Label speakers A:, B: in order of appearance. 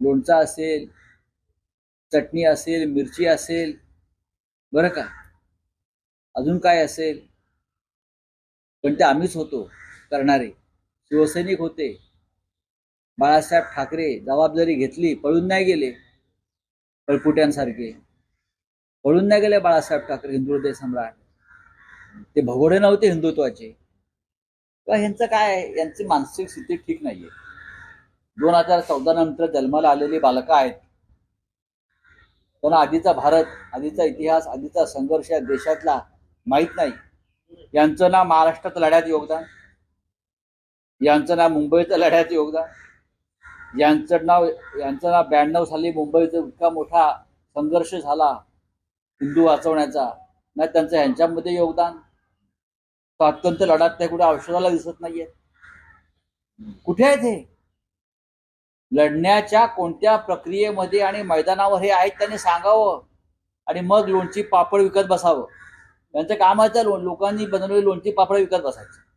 A: लोणचा असेल चटणी असेल मिरची असेल बरं का? अजून काय असेल? पण ते आम्हीच होतो करणारे. शिवसैनिक होते. बाळासाहेब ठाकरे जबाबदारी घेतली पळून नाही गेले. पळपुट्यांसारखे पळून नाही गेले बाळासाहेब ठाकरे हिंदुत्व सम्राट. ते भगोडे नव्हते हिंदुत्वाचे. किंवा ह्यांचं काय यांची मानसिक स्थिती ठीक नाहीये. दोन हजार चौदा नंतर जन्माला आलेली बालकं आहेत. त्यांना आधीचा भारत आधीचा इतिहास आधीचा संघर्ष या देशातला माहीत नाही. यांचं ना महाराष्ट्रात लढ्यात योगदान. यांचं ना मुंबईच्या लढ्यात योगदान. यांचं नाव यांचं ना ब्याण्णव साली मुंबईचा इतका मोठा संघर्ष झाला हिंदू वाचवण्याचा. ना त्यांचं ह्यांच्यामध्ये योगदान. स्वातंत्र्य लढ्यात ते कुठे औषधाला दिसत नाहीये कुठे आहे ते लढण्याच्या कोणत्या प्रक्रियेमध्ये आणि मैदानावर हे आहेत त्यांनी सांगावं. आणि मग लोणची पापड विकत बसावं. त्यांचं काम आहे तर लोकांनी बनवलेली लोणची पापड विकत बसायची.